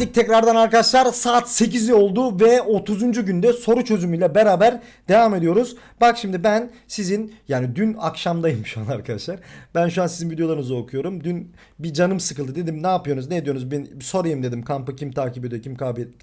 Geldik tekrardan arkadaşlar. Saat 8 oldu ve 30. günde soru çözümüyle beraber devam ediyoruz. Bak şimdi ben sizin yani dün akşamdayım şu an arkadaşlar. Ben şu an sizin videolarınızı okuyorum. Dün bir canım sıkıldı dedim ne yapıyorsunuz ne ediyorsunuz ben sorayım dedim kampı kim takip ediyor kim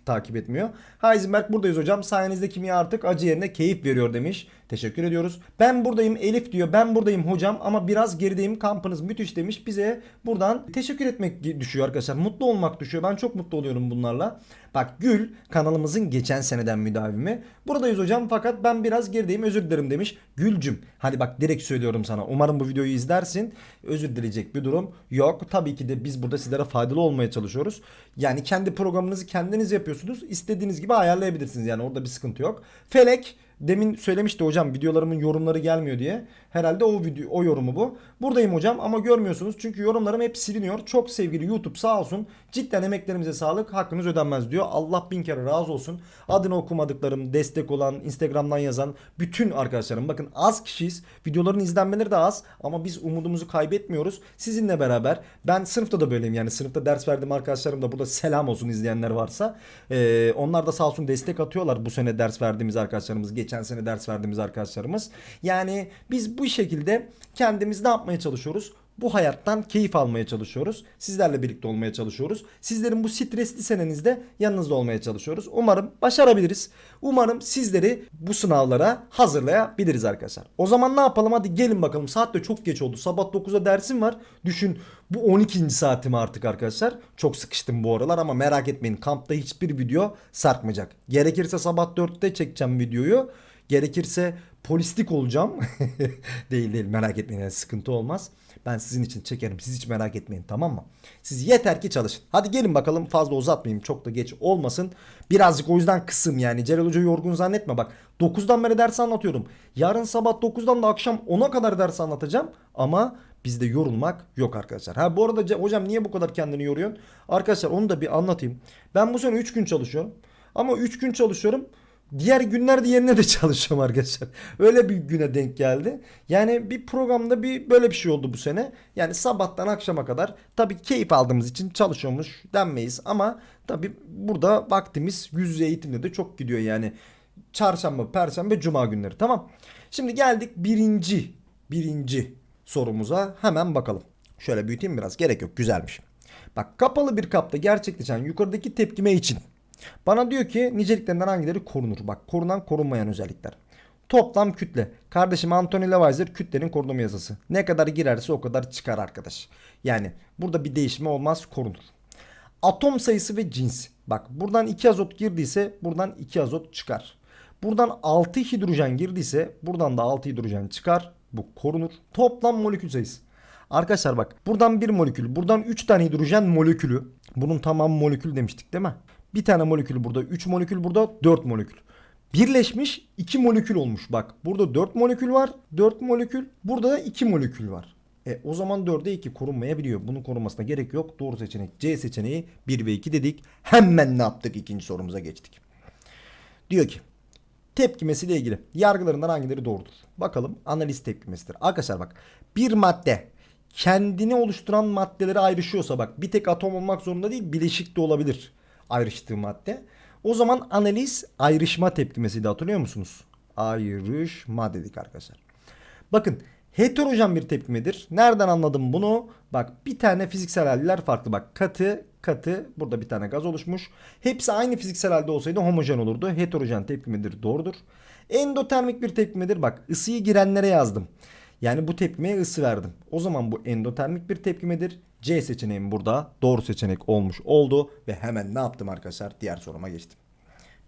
takip etmiyor. Heisenberg buradayız hocam sayenizde kimya artık acı yerine keyif veriyor demiş. Teşekkür ediyoruz. Ben buradayım Elif diyor. Ben buradayım hocam ama biraz gerideyim. Kampınız müthiş demiş. Bize buradan teşekkür etmek düşüyor arkadaşlar. Mutlu olmak düşüyor. Ben çok mutlu oluyorum bunlarla. Bak Gül kanalımızın geçen seneden müdavimi. Buradayız hocam fakat ben biraz gerideyim özür dilerim demiş. Gülcüm hadi bak direkt söylüyorum sana. Umarım bu videoyu izlersin. Özür dileyecek bir durum yok. Tabii ki de biz burada sizlere faydalı olmaya çalışıyoruz. Yani kendi programınızı kendiniz yapıyorsunuz. İstediğiniz gibi ayarlayabilirsiniz. Yani orada bir sıkıntı yok. Felek Demin söylemişti hocam videolarımın yorumları gelmiyor diye. Herhalde o video o yorumu bu. Buradayım hocam ama görmüyorsunuz çünkü yorumlarım hep siliniyor. Çok sevgili YouTube sağ olsun. Cidden emeklerimize sağlık. Hakkınız ödenmez diyor. Allah bin kere razı olsun. Adını okumadıklarım, destek olan, Instagram'dan yazan bütün arkadaşlarım. Bakın az kişiyiz. Videoların izlenmeleri de az ama biz umudumuzu kaybetmiyoruz. Sizinle beraber ben sınıfta da böyleyim yani sınıfta ders verdiğim arkadaşlarım da burada selam olsun izleyenler varsa. Ee, onlar da sağ olsun destek atıyorlar bu sene ders verdiğimiz arkadaşlarımız, geçen sene ders verdiğimiz arkadaşlarımız. Yani biz bu şekilde kendimiz ne yapmaya çalışıyoruz? Bu hayattan keyif almaya çalışıyoruz. Sizlerle birlikte olmaya çalışıyoruz. Sizlerin bu stresli senenizde yanınızda olmaya çalışıyoruz. Umarım başarabiliriz. Umarım sizleri bu sınavlara hazırlayabiliriz arkadaşlar. O zaman ne yapalım? Hadi gelin bakalım. Saat de çok geç oldu. Sabah 9'da dersim var. Düşün bu 12. saatim artık arkadaşlar. Çok sıkıştım bu aralar ama merak etmeyin. Kampta hiçbir video sarkmayacak. Gerekirse sabah 4'te çekeceğim videoyu. Gerekirse polislik olacağım. değil değil merak etmeyin yani sıkıntı olmaz. Ben sizin için çekerim. Siz hiç merak etmeyin tamam mı? Siz yeter ki çalışın. Hadi gelin bakalım fazla uzatmayayım. Çok da geç olmasın. Birazcık o yüzden kısım yani. Celal Hoca yorgun zannetme bak. 9'dan beri ders anlatıyorum. Yarın sabah 9'dan da akşam 10'a kadar ders anlatacağım. Ama bizde yorulmak yok arkadaşlar. Ha bu arada hocam niye bu kadar kendini yoruyorsun? Arkadaşlar onu da bir anlatayım. Ben bu sene 3 gün çalışıyorum. Ama 3 gün çalışıyorum. Diğer günlerde yerine de çalışıyorum arkadaşlar. Öyle bir güne denk geldi. Yani bir programda bir böyle bir şey oldu bu sene. Yani sabahtan akşama kadar tabii keyif aldığımız için çalışıyormuş denmeyiz ama tabii burada vaktimiz yüz yüze eğitimde de çok gidiyor yani. Çarşamba, perşembe, cuma günleri tamam. Şimdi geldik birinci, birinci sorumuza hemen bakalım. Şöyle büyüteyim biraz gerek yok güzelmiş. Bak kapalı bir kapta gerçekleşen yukarıdaki tepkime için bana diyor ki niceliklerinden hangileri korunur? Bak korunan korunmayan özellikler. Toplam kütle. Kardeşim Anthony Lavoisier kütlenin korunma yasası. Ne kadar girerse o kadar çıkar arkadaş. Yani burada bir değişme olmaz korunur. Atom sayısı ve cins. Bak buradan 2 azot girdiyse buradan 2 azot çıkar. Buradan 6 hidrojen girdiyse buradan da 6 hidrojen çıkar. Bu korunur. Toplam molekül sayısı. Arkadaşlar bak buradan bir molekül, buradan 3 tane hidrojen molekülü. Bunun tamam molekül demiştik değil mi? Bir tane molekül burada, 3 molekül burada, 4 molekül. Birleşmiş 2 molekül olmuş. Bak burada 4 molekül var, 4 molekül. Burada da 2 molekül var. E, o zaman 4'e 2 korunmayabiliyor. Bunun korunmasına gerek yok. Doğru seçenek C seçeneği 1 ve 2 dedik. Hemen ne yaptık? İkinci sorumuza geçtik. Diyor ki tepkimesiyle ilgili yargılarından hangileri doğrudur? Bakalım analiz tepkimesidir. Arkadaşlar bak bir madde kendini oluşturan maddeleri ayrışıyorsa bak bir tek atom olmak zorunda değil bileşik de olabilir ayrıştığı madde. O zaman analiz ayrışma tepkimesiydi hatırlıyor musunuz? Ayrışma dedik arkadaşlar. Bakın heterojen bir tepkimedir. Nereden anladım bunu? Bak bir tane fiziksel haller farklı. Bak katı katı burada bir tane gaz oluşmuş. Hepsi aynı fiziksel halde olsaydı homojen olurdu. Heterojen tepkimedir doğrudur. Endotermik bir tepkimedir. Bak ısıyı girenlere yazdım. Yani bu tepkimeye ısı verdim. O zaman bu endotermik bir tepkimedir. C seçeneğim burada doğru seçenek olmuş oldu. Ve hemen ne yaptım arkadaşlar? Diğer soruma geçtim.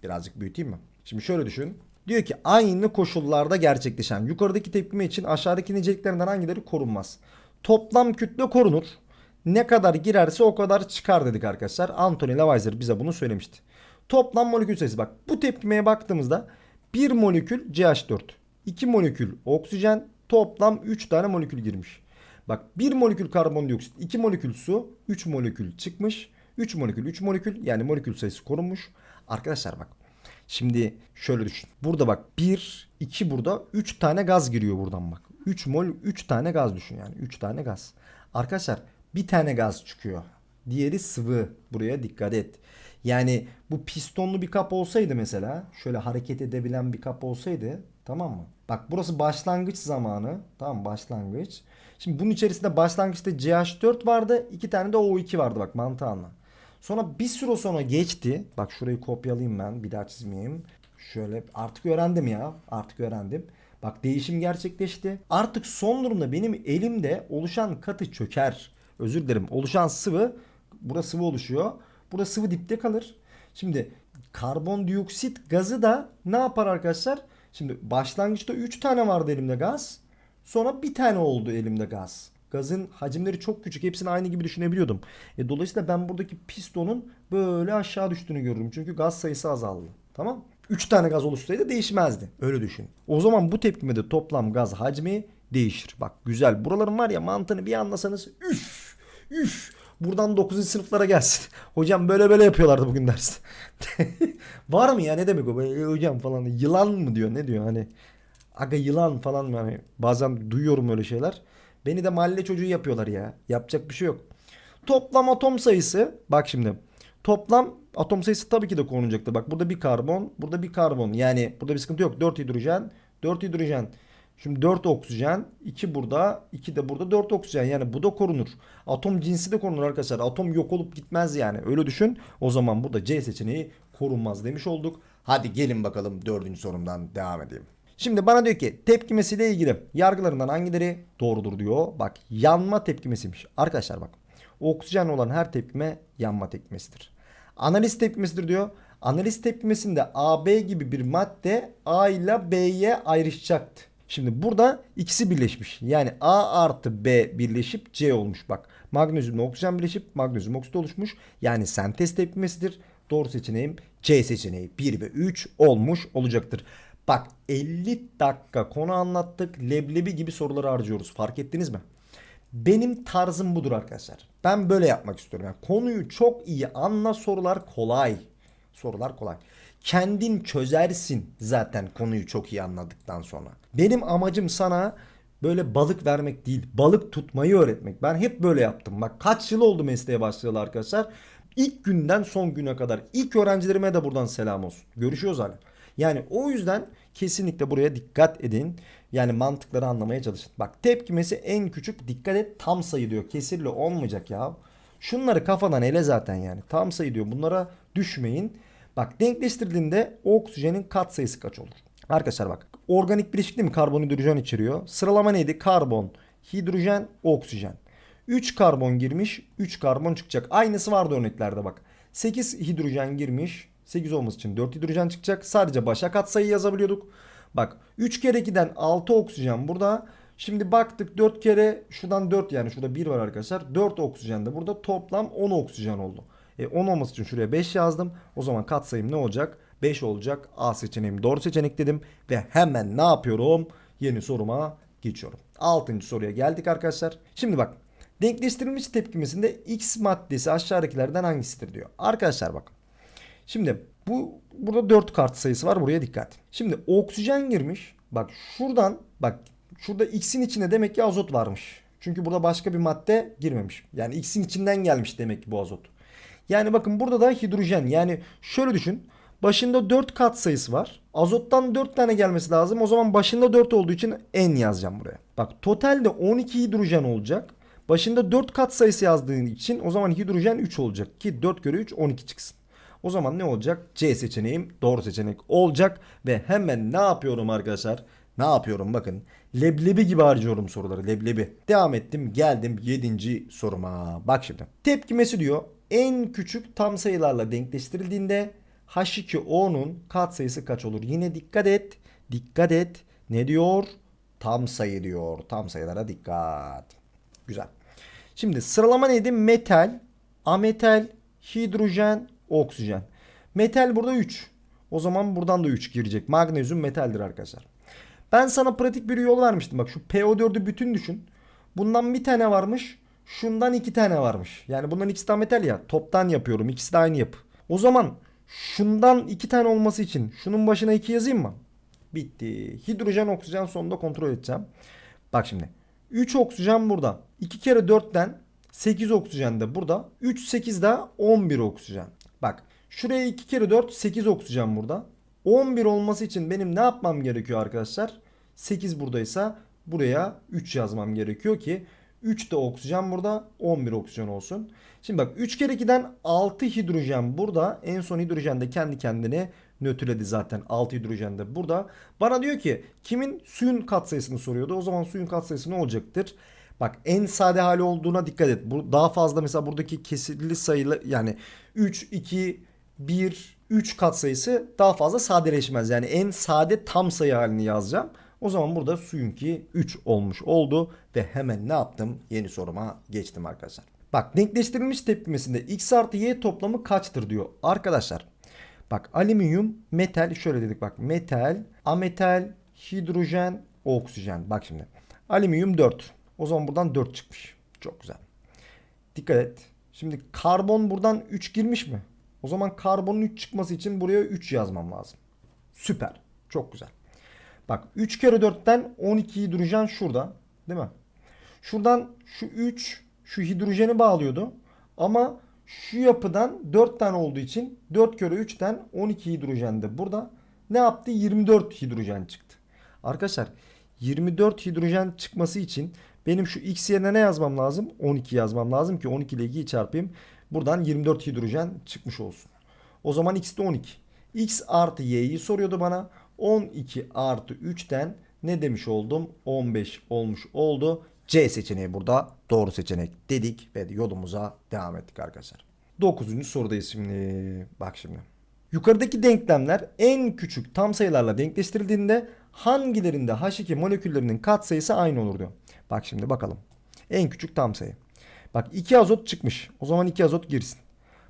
Birazcık büyüteyim mi? Şimdi şöyle düşün. Diyor ki aynı koşullarda gerçekleşen yukarıdaki tepkime için aşağıdaki niceliklerinden hangileri korunmaz? Toplam kütle korunur. Ne kadar girerse o kadar çıkar dedik arkadaşlar. Anthony Lavoisier bize bunu söylemişti. Toplam molekül sayısı bak bu tepkimeye baktığımızda 1 molekül CH4, 2 molekül oksijen, toplam 3 tane molekül girmiş. Bak 1 molekül karbondioksit, 2 molekül su, 3 molekül çıkmış. 3 molekül, 3 molekül yani molekül sayısı korunmuş. Arkadaşlar bak Şimdi şöyle düşün. Burada bak 1, 2 burada 3 tane gaz giriyor buradan bak. 3 mol 3 tane gaz düşün yani 3 tane gaz. Arkadaşlar bir tane gaz çıkıyor. Diğeri sıvı. Buraya dikkat et. Yani bu pistonlu bir kap olsaydı mesela şöyle hareket edebilen bir kap olsaydı tamam mı? Bak burası başlangıç zamanı. Tamam başlangıç. Şimdi bunun içerisinde başlangıçta CH4 vardı. iki tane de O2 vardı bak mantığı. Sonra bir süre sonra geçti. Bak şurayı kopyalayayım ben. Bir daha çizmeyeyim. Şöyle artık öğrendim ya. Artık öğrendim. Bak değişim gerçekleşti. Artık son durumda benim elimde oluşan katı çöker. Özür dilerim. Oluşan sıvı burası sıvı oluşuyor. Burası sıvı dipte kalır. Şimdi karbondioksit gazı da ne yapar arkadaşlar? Şimdi başlangıçta 3 tane vardı elimde gaz. Sonra bir tane oldu elimde gaz. Gazın hacimleri çok küçük. Hepsini aynı gibi düşünebiliyordum. E, dolayısıyla ben buradaki pistonun böyle aşağı düştüğünü görürüm. Çünkü gaz sayısı azaldı. Tamam? 3 tane gaz oluşsaydı değişmezdi. Öyle düşün. O zaman bu tepkimede toplam gaz hacmi değişir. Bak güzel. Buraların var ya mantığını bir anlasanız üf üf buradan 9. sınıflara gelsin. Hocam böyle böyle yapıyorlardı bugün derste. var mı ya ne demek o? Böyle, hocam falan yılan mı diyor ne diyor hani aga yılan falan mı hani bazen duyuyorum öyle şeyler. Beni de mahalle çocuğu yapıyorlar ya. Yapacak bir şey yok. Toplam atom sayısı bak şimdi. Toplam atom sayısı tabii ki de korunacaktır. Bak burada bir karbon, burada bir karbon. Yani burada bir sıkıntı yok. 4 hidrojen, 4 hidrojen. Şimdi 4 oksijen, 2 burada, 2 de burada 4 oksijen. Yani bu da korunur. Atom cinsi de korunur arkadaşlar. Atom yok olup gitmez yani. Öyle düşün. O zaman burada C seçeneği korunmaz demiş olduk. Hadi gelin bakalım dördüncü sorumdan devam edeyim. Şimdi bana diyor ki tepkimesiyle ilgili yargılarından hangileri doğrudur diyor. Bak yanma tepkimesiymiş. Arkadaşlar bak oksijen olan her tepkime yanma tepkimesidir. Analiz tepkimesidir diyor. Analiz tepkimesinde AB gibi bir madde A ile B'ye ayrışacaktı. Şimdi burada ikisi birleşmiş. Yani A artı B birleşip C olmuş bak. Magnezyumla oksijen birleşip magnezyum oksit oluşmuş. Yani sentez tepkimesidir. Doğru seçeneğim C seçeneği 1 ve 3 olmuş olacaktır. Bak 50 dakika konu anlattık. Leblebi gibi soruları harcıyoruz. Fark ettiniz mi? Benim tarzım budur arkadaşlar. Ben böyle yapmak istiyorum. Yani konuyu çok iyi anla sorular kolay. Sorular kolay. Kendin çözersin zaten konuyu çok iyi anladıktan sonra. Benim amacım sana böyle balık vermek değil, balık tutmayı öğretmek. Ben hep böyle yaptım. Bak kaç yıl oldu mesleğe başlayalı arkadaşlar. İlk günden son güne kadar. ilk öğrencilerime de buradan selam olsun. Görüşüyoruz hala. Yani o yüzden kesinlikle buraya dikkat edin. Yani mantıkları anlamaya çalışın. Bak tepkimesi en küçük dikkat et tam sayı diyor. Kesirli olmayacak ya. Şunları kafadan ele zaten yani. Tam sayı diyor. Bunlara düşmeyin. Bak denkleştirdiğinde oksijenin kat sayısı kaç olur? Arkadaşlar bak organik bileşik değil mi? Karbon hidrojen içeriyor. Sıralama neydi? Karbon, hidrojen, oksijen. 3 karbon girmiş, 3 karbon çıkacak. Aynısı vardı örneklerde bak. 8 hidrojen girmiş. 8 olması için 4 hidrojen çıkacak. Sadece başa katsayı yazabiliyorduk. Bak 3 kere 2'den 6 oksijen burada. Şimdi baktık 4 kere şuradan 4 yani şurada 1 var arkadaşlar. 4 oksijen de burada toplam 10 oksijen oldu. E 10 olması için şuraya 5 yazdım. O zaman katsayım ne olacak? 5 olacak. A seçeneğim doğru seçenek dedim. Ve hemen ne yapıyorum? Yeni soruma geçiyorum. 6. soruya geldik arkadaşlar. Şimdi bak denkleştirilmiş tepkimesinde X maddesi aşağıdakilerden hangisidir diyor. Arkadaşlar bak. Şimdi bu burada 4 kart sayısı var. Buraya dikkat. Şimdi oksijen girmiş. Bak şuradan bak şurada X'in içine demek ki azot varmış. Çünkü burada başka bir madde girmemiş. Yani X'in içinden gelmiş demek ki bu azot. Yani bakın burada da hidrojen. Yani şöyle düşün. Başında 4 kat sayısı var. Azottan 4 tane gelmesi lazım. O zaman başında 4 olduğu için N yazacağım buraya. Bak totalde 12 hidrojen olacak. Başında 4 kat sayısı yazdığın için o zaman hidrojen 3 olacak. Ki 4 kere 3 12 çıksın. O zaman ne olacak? C seçeneğim doğru seçenek olacak. Ve hemen ne yapıyorum arkadaşlar? Ne yapıyorum bakın. Leblebi gibi harcıyorum soruları. Leblebi. Devam ettim. Geldim 7. soruma. Bak şimdi. Tepkimesi diyor. En küçük tam sayılarla denkleştirildiğinde H2O'nun katsayısı kaç olur? Yine dikkat et. Dikkat et. Ne diyor? Tam sayı diyor. Tam sayılara dikkat. Güzel. Şimdi sıralama neydi? Metal, ametal, hidrojen, oksijen. Metal burada 3. O zaman buradan da 3 girecek. Magnezyum metaldir arkadaşlar. Ben sana pratik bir yol vermiştim. Bak şu PO4'ü bütün düşün. Bundan bir tane varmış. Şundan iki tane varmış. Yani bunların ikisi de metal ya. Toptan yapıyorum. İkisi de aynı yapı. O zaman şundan iki tane olması için şunun başına iki yazayım mı? Bitti. Hidrojen oksijen sonunda kontrol edeceğim. Bak şimdi. 3 oksijen burada. 2 kere 4'ten 8 oksijen de burada. 3 8 daha 11 oksijen. Bak şuraya 2 kere 4 8 oksijen burada. 11 olması için benim ne yapmam gerekiyor arkadaşlar? 8 buradaysa buraya 3 yazmam gerekiyor ki 3 de oksijen burada 11 oksijen olsun. Şimdi bak 3 kere 2'den 6 hidrojen burada. En son hidrojen de kendi kendine nötrledi zaten 6 hidrojen de burada. Bana diyor ki kimin suyun katsayısını soruyordu. O zaman suyun katsayısı ne olacaktır? Bak en sade hali olduğuna dikkat et. Bu daha fazla mesela buradaki kesirli sayılı yani 3 2 1 3 katsayısı daha fazla sadeleşmez. Yani en sade tam sayı halini yazacağım. O zaman burada suyunki 3 olmuş oldu ve hemen ne yaptım? Yeni soruma geçtim arkadaşlar. Bak denkleştirilmiş tepkimesinde x artı y toplamı kaçtır diyor. Arkadaşlar bak alüminyum metal şöyle dedik bak metal ametal hidrojen oksijen. Bak şimdi alüminyum 4. O zaman buradan 4 çıkmış. Çok güzel. Dikkat et. Şimdi karbon buradan 3 girmiş mi? O zaman karbonun 3 çıkması için buraya 3 yazmam lazım. Süper. Çok güzel. Bak 3 kere 4'ten 12 hidrojen şurada. Değil mi? Şuradan şu 3 şu hidrojeni bağlıyordu. Ama şu yapıdan 4 tane olduğu için 4 kere 3'ten 12 hidrojen de burada. Ne yaptı? 24 hidrojen çıktı. Arkadaşlar 24 hidrojen çıkması için benim şu x yerine ne yazmam lazım? 12 yazmam lazım ki 12 ile 2'yi çarpayım. Buradan 24 hidrojen çıkmış olsun. O zaman x de 12. x artı y'yi soruyordu bana. 12 artı 3'ten ne demiş oldum? 15 olmuş oldu. C seçeneği burada doğru seçenek dedik ve yolumuza devam ettik arkadaşlar. 9. sorudayız şimdi. Bak şimdi. Yukarıdaki denklemler en küçük tam sayılarla denkleştirildiğinde hangilerinde H2 moleküllerinin katsayısı aynı olur diyor. Bak şimdi bakalım. En küçük tam sayı. Bak 2 azot çıkmış. O zaman 2 azot girsin.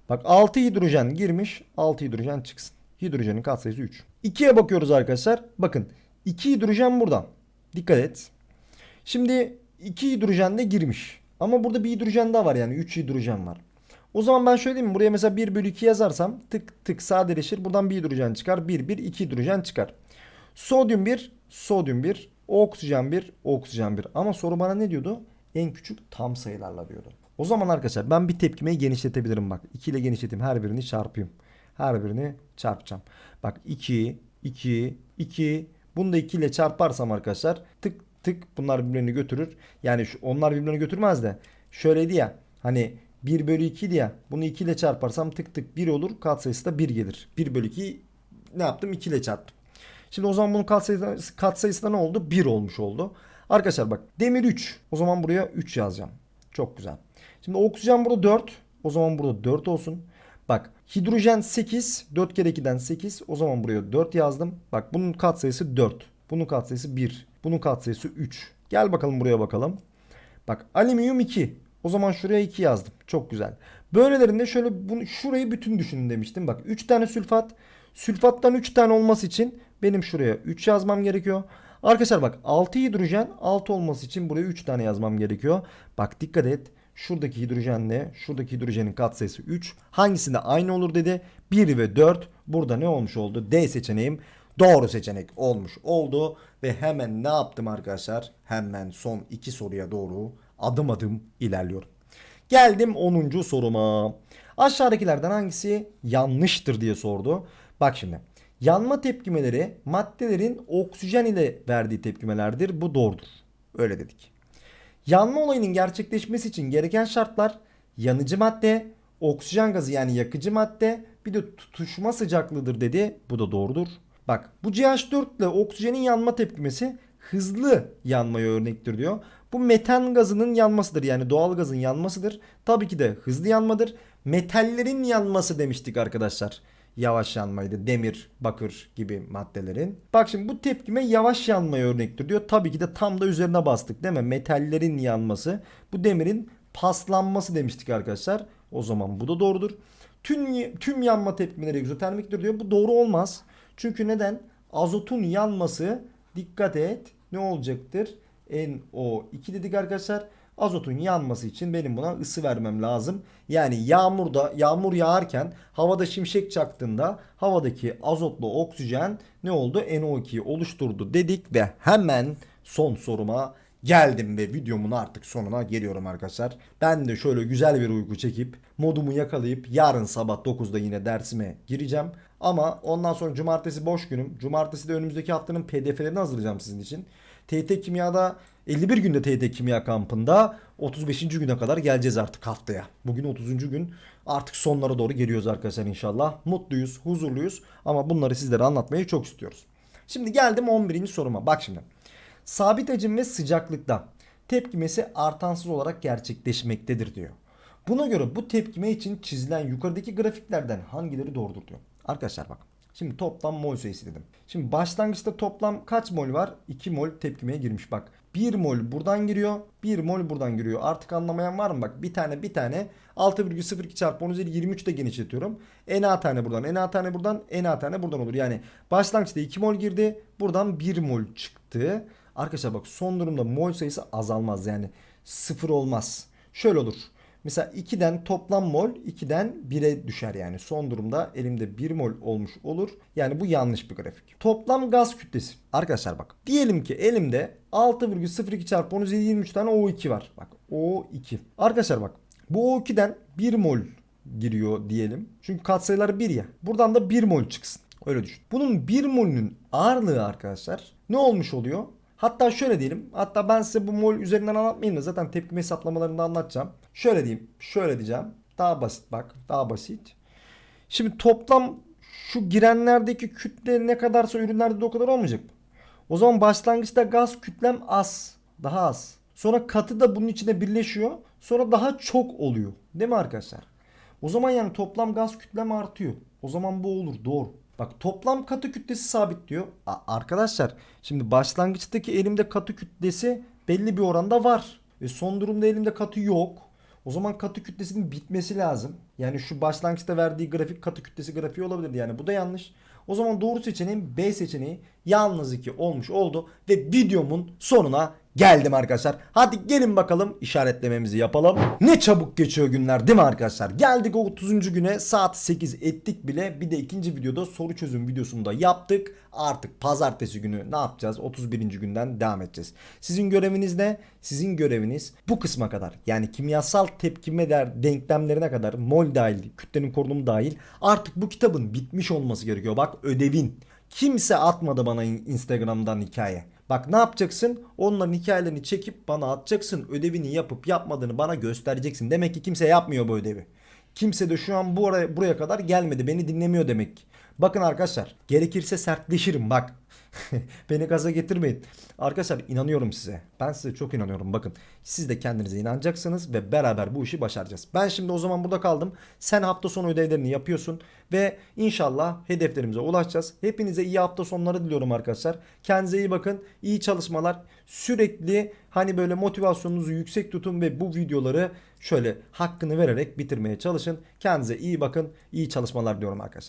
Bak 6 hidrojen girmiş. 6 hidrojen çıksın. Hidrojenin katsayısı 3. 2'ye bakıyoruz arkadaşlar. Bakın 2 hidrojen buradan. Dikkat et. Şimdi 2 hidrojen de girmiş. Ama burada bir hidrojen daha var yani 3 hidrojen var. O zaman ben şöyle diyeyim? Buraya mesela 1 bölü 2 yazarsam tık tık sadeleşir. Buradan bir hidrojen çıkar. 1 1 2 hidrojen çıkar. Sodyum 1, sodyum 1, oksijen 1, oksijen 1. Ama soru bana ne diyordu? En küçük tam sayılarla diyordu. O zaman arkadaşlar ben bir tepkimeyi genişletebilirim bak. 2 ile genişleteyim. Her birini çarpayım. Her birini çarpacağım. Bak 2, 2, 2. Bunu da 2 ile çarparsam arkadaşlar tık tık bunlar birbirlerini götürür. Yani şu, onlar birbirlerini götürmez de şöyleydi ya hani 1 bölü 2 idi ya bunu 2 ile çarparsam tık tık 1 olur katsayısı da 1 gelir. 1 bölü 2 ne yaptım 2 ile çarptım. Şimdi o zaman bunun katsayısı, katsayısı da ne oldu? 1 olmuş oldu. Arkadaşlar bak demir 3. O zaman buraya 3 yazacağım. Çok güzel. Şimdi oksijen burada 4. O zaman burada 4 olsun. Bak hidrojen 8. 4 kere 2'den 8. O zaman buraya 4 yazdım. Bak bunun katsayısı 4. Bunun katsayısı 1. Bunun katsayısı 3. Gel bakalım buraya bakalım. Bak alüminyum 2. O zaman şuraya 2 yazdım. Çok güzel. Böylelerinde şöyle bunu şurayı bütün düşünün demiştim. Bak 3 tane sülfat. Sülfattan 3 tane olması için benim şuraya 3 yazmam gerekiyor. Arkadaşlar bak 6 hidrojen 6 olması için buraya 3 tane yazmam gerekiyor. Bak dikkat et. Şuradaki hidrojenle şuradaki hidrojenin katsayısı 3. Hangisinde aynı olur dedi. 1 ve 4 burada ne olmuş oldu? D seçeneğim doğru seçenek olmuş oldu. Ve hemen ne yaptım arkadaşlar? Hemen son iki soruya doğru adım adım ilerliyorum. Geldim 10. soruma. Aşağıdakilerden hangisi yanlıştır diye sordu. Bak şimdi. Yanma tepkimeleri maddelerin oksijen ile verdiği tepkimelerdir. Bu doğrudur. Öyle dedik. Yanma olayının gerçekleşmesi için gereken şartlar yanıcı madde, oksijen gazı yani yakıcı madde, bir de tutuşma sıcaklığıdır dedi. Bu da doğrudur. Bak bu CH4 ile oksijenin yanma tepkimesi hızlı yanmaya örnektir diyor. Bu metan gazının yanmasıdır yani doğal gazın yanmasıdır. Tabii ki de hızlı yanmadır. Metallerin yanması demiştik arkadaşlar. Yavaş yanmaydı. Demir, bakır gibi maddelerin. Bak şimdi bu tepkime yavaş yanmaya örnektir diyor. Tabii ki de tam da üzerine bastık değil mi? Metallerin yanması. Bu demirin paslanması demiştik arkadaşlar. O zaman bu da doğrudur. Tüm, tüm yanma tepkimeleri egzotermiktir diyor. Bu doğru olmaz. Çünkü neden? Azotun yanması dikkat et ne olacaktır? NO2 dedik arkadaşlar. Azotun yanması için benim buna ısı vermem lazım. Yani yağmurda yağmur yağarken havada şimşek çaktığında havadaki azotlu oksijen ne oldu? NO2'yi oluşturdu dedik ve hemen son soruma geldim ve videomun artık sonuna geliyorum arkadaşlar. Ben de şöyle güzel bir uyku çekip modumu yakalayıp yarın sabah 9'da yine dersime gireceğim. Ama ondan sonra cumartesi boş günüm. Cumartesi de önümüzdeki haftanın pdf'lerini hazırlayacağım sizin için. TYT Kimya'da 51 günde TYT Kimya kampında 35. güne kadar geleceğiz artık haftaya. Bugün 30. gün artık sonlara doğru geliyoruz arkadaşlar inşallah. Mutluyuz, huzurluyuz ama bunları sizlere anlatmayı çok istiyoruz. Şimdi geldim 11. soruma. Bak şimdi. Sabit hacim ve sıcaklıkta tepkimesi artansız olarak gerçekleşmektedir diyor. Buna göre bu tepkime için çizilen yukarıdaki grafiklerden hangileri doğrudur diyor. Arkadaşlar bak. Şimdi toplam mol sayısı dedim. Şimdi başlangıçta toplam kaç mol var? 2 mol tepkimeye girmiş bak. 1 mol buradan giriyor. 1 mol buradan giriyor. Artık anlamayan var mı? Bak bir tane bir tane 6,02 çarpı 10 üzeri 23 de genişletiyorum. Na tane buradan, Na tane buradan, Na tane buradan olur. Yani başlangıçta 2 mol girdi. Buradan 1 mol çıktı. Arkadaşlar bak son durumda mol sayısı azalmaz. Yani sıfır olmaz. Şöyle olur. Mesela 2'den toplam mol 2'den 1'e düşer yani. Son durumda elimde 1 mol olmuş olur. Yani bu yanlış bir grafik. Toplam gaz kütlesi. Arkadaşlar bak. Diyelim ki elimde 6,02 çarpı 10 üzeri 23 tane O2 var. Bak O2. Arkadaşlar bak. Bu O2'den 1 mol giriyor diyelim. Çünkü katsayıları 1 ya. Buradan da 1 mol çıksın. Öyle düşün. Bunun 1 molünün ağırlığı arkadaşlar ne olmuş oluyor? Hatta şöyle diyelim. Hatta ben size bu mol üzerinden anlatmayayım da zaten tepkime hesaplamalarında anlatacağım. Şöyle diyeyim. Şöyle diyeceğim. Daha basit bak. Daha basit. Şimdi toplam şu girenlerdeki kütle ne kadarsa ürünlerde de o kadar olmayacak mı? O zaman başlangıçta gaz kütlem az. Daha az. Sonra katı da bunun içine birleşiyor. Sonra daha çok oluyor. Değil mi arkadaşlar? O zaman yani toplam gaz kütlem artıyor. O zaman bu olur. Doğru. Bak toplam katı kütlesi sabit diyor. A- arkadaşlar şimdi başlangıçtaki elimde katı kütlesi belli bir oranda var. E son durumda elimde katı yok. O zaman katı kütlesinin bitmesi lazım. Yani şu başlangıçta verdiği grafik katı kütlesi grafiği olabilirdi. Yani bu da yanlış. O zaman doğru seçeneğim B seçeneği yalnız 2 olmuş oldu. Ve videomun sonuna geldim arkadaşlar. Hadi gelin bakalım işaretlememizi yapalım. Ne çabuk geçiyor günler değil mi arkadaşlar? Geldik o 30. güne saat 8 ettik bile. Bir de ikinci videoda soru çözüm videosunu da yaptık. Artık pazartesi günü ne yapacağız? 31. günden devam edeceğiz. Sizin göreviniz ne? Sizin göreviniz bu kısma kadar. Yani kimyasal tepkime der denklemlerine kadar mol dahil, kütlenin korunumu dahil artık bu kitabın bitmiş olması gerekiyor. Bak ödevin. Kimse atmadı bana in- Instagram'dan hikaye. Bak ne yapacaksın? Onların hikayelerini çekip bana atacaksın. Ödevini yapıp yapmadığını bana göstereceksin. Demek ki kimse yapmıyor bu ödevi. Kimse de şu an bu araya, buraya kadar gelmedi. Beni dinlemiyor demek ki. Bakın arkadaşlar gerekirse sertleşirim bak. Beni gaza getirmeyin. Arkadaşlar inanıyorum size. Ben size çok inanıyorum. Bakın siz de kendinize inanacaksınız ve beraber bu işi başaracağız. Ben şimdi o zaman burada kaldım. Sen hafta sonu ödevlerini yapıyorsun ve inşallah hedeflerimize ulaşacağız. Hepinize iyi hafta sonları diliyorum arkadaşlar. Kendinize iyi bakın. İyi çalışmalar. Sürekli hani böyle motivasyonunuzu yüksek tutun ve bu videoları şöyle hakkını vererek bitirmeye çalışın. Kendinize iyi bakın. İyi çalışmalar diyorum arkadaşlar.